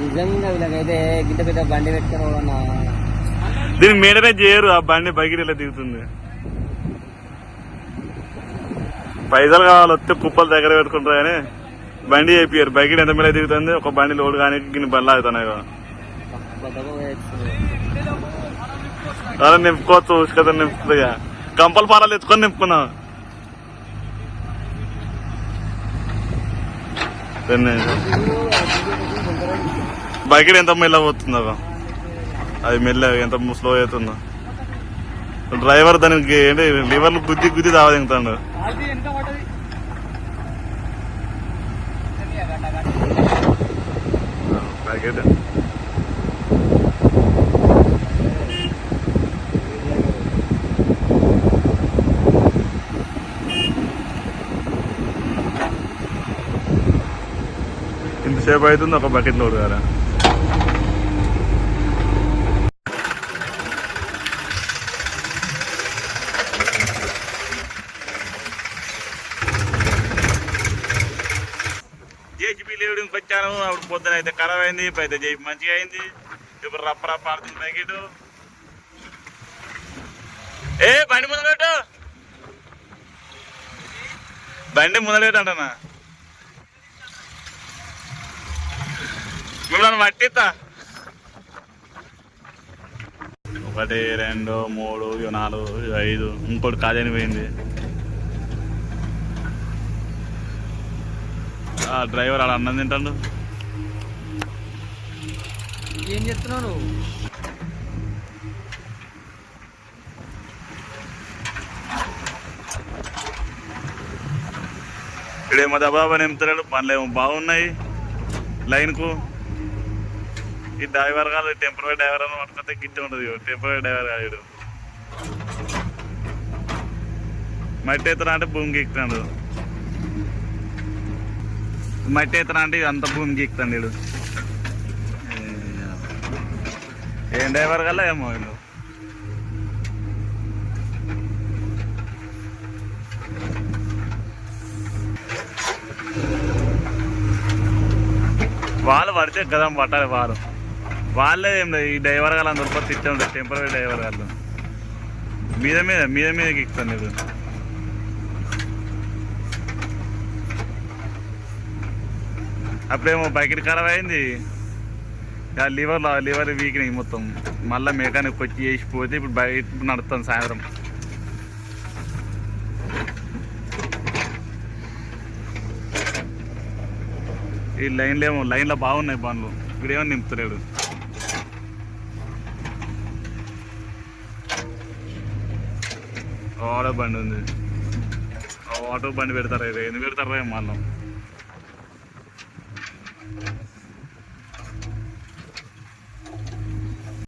నిజంగా వీళ్ళకైతే గింత పెద్ద బండి పెట్టుకుని పోవన్నా. దీనికి మేడనే చేయరు ఆ బండి బగిరి ఇలా దిగుతుంది. పైసలు కావాలి వస్తే కుప్పలు దగ్గర పెట్టుకుంటారు కానీ బండి అయిపోయారు బగిరి ఎంత మీద దిగుతుంది ఒక బండి లోడ్ కానీ గిన్ని బండ్లు అవుతున్నాయి కదా. అలా నింపుకోవచ్చు ఉసుకత నింపుతుందిగా. కంపల పారాలు ఎత్తుకొని నింపుకున్నాం Uh, బకెట్ ఎంత మెల్ల పోతుందో అది మెల్ల ఎంత స్లో అవుతుందో. డ్రైవర్ దానికి ఏంటి లివర్లు గుద్ది గుద్ది తావదింగుతాడు బకెట్ ఇంతసేపు అవుతుంది ఒక బకెట్ లోడ్ కదా జేసీబీ లేవడానికి వచ్చాను. అప్పుడు పొద్దున అయితే ఖరాబ్ అయింది ఇప్పుడు అయితే జేబీ మంచిగా అయింది. ఇప్పుడు రప్ప రప్ప ఆడుతుంది బకెట్. ఏ బండి ముందు పెట్టు. బండి ముందు పెట్టు అంటనా మిమ్మల్ని పట్టిస్తా. ఒకటి రెండు మూడు నాలుగు ఐదు. ఇంకోటి కాదని పోయింది. ఆ డ్రైవర్ ఆడ అన్నం తింటాడు. ఏం చెప్తున్నావు నువ్వు? ఇక్కడేమో దబాబా నింపుతున్నాడు పనులు ఏమో బాగున్నాయి. లైన్కు. ఈ డ్రైవర్ కాదు టెంపరీ డ్రైవర్ అని పట్టుకొస్తే గిట్ట ఉండదు టెంపరీ డ్రైవర్ కాదు మట్టి ఎత్తనా అంటే భూమికి ఎక్కుతాడు. మట్టి ఎత్తనా అంటే అంత భూమికి ఎక్కుతాడు వీడు ఏం డ్రైవర్ కల్లా ఏమో వీళ్ళు వాళ్ళు పడితే కదా పట్టాలి వాళ్ళు. వాళ్ళే ఏం లేదు ఈ డ్రైవర్ గారు అందరు తిట్టే ఉంటారు టెంపరీ డ్రైవర్ గారు మీద మీద మీద మీదకి ఎక్కుతాను నేను అప్పుడేమో బకెట్ ఖరాబ్ అయింది. ఆ లివర్ లివర్ వీక్నాయి మొత్తం. మళ్ళీ మెకానిక్ వచ్చి వేసిపోతే ఇప్పుడు బయట నడుస్తాను సాయంత్రం. ఈ లైన్లో ఏమో లైన్లో బాగున్నాయి బండ్లు. ఇక్కడేమో నింపుతలేడు. ఆటో బండి ఉంది. ఆ ఆటో బండి పెడతారు ఇది? ఎందుకు పెడతారా మళ్ళీ